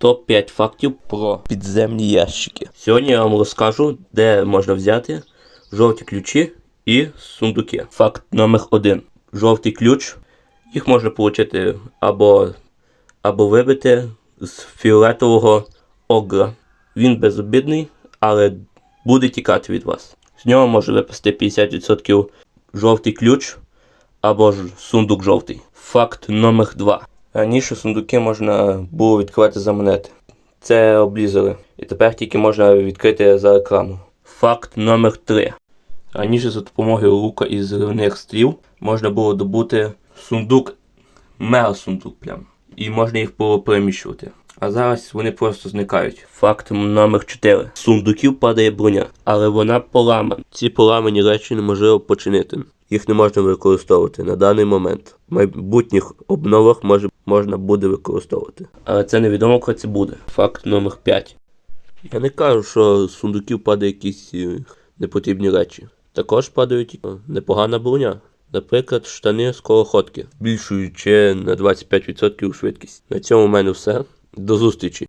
Топ-5 фактів про підземні ящики. Сьогодні я вам розкажу, де можна взяти жовті ключі і сундуки. Факт номер 1. Жовтий ключ. Їх можна отримати або, або вибити з фіолетового огра. Він безобідний, але буде тікати від вас. З нього може випасти 50% жовтий ключ або ж сундук жовтий. Факт номер 2. Раніше сундуки можна було відкривати за монети. Це облізали. І тепер тільки можна відкрити за рекламу. Факт номер 3. Раніше за допомогою лука і зривних стріл можна було добути сундук, мега сундук прям. І можна їх було переміщувати. А зараз вони просто зникають. Факт номер 4. З сундуків падає броня, але вона поламана. Ці поламані речі неможливо починити. Їх не можна використовувати на даний момент. В майбутніх обновах може, можна буде використовувати. Але це невідомо, коли це буде. Факт номер 5. Я не кажу, що з сундуків падає якісь е, непотрібні речі. Також падають е, непогана броня. Наприклад, штани скороходки, збільшуючи на 25% швидкість. На цьому в мене все. До зустрічі!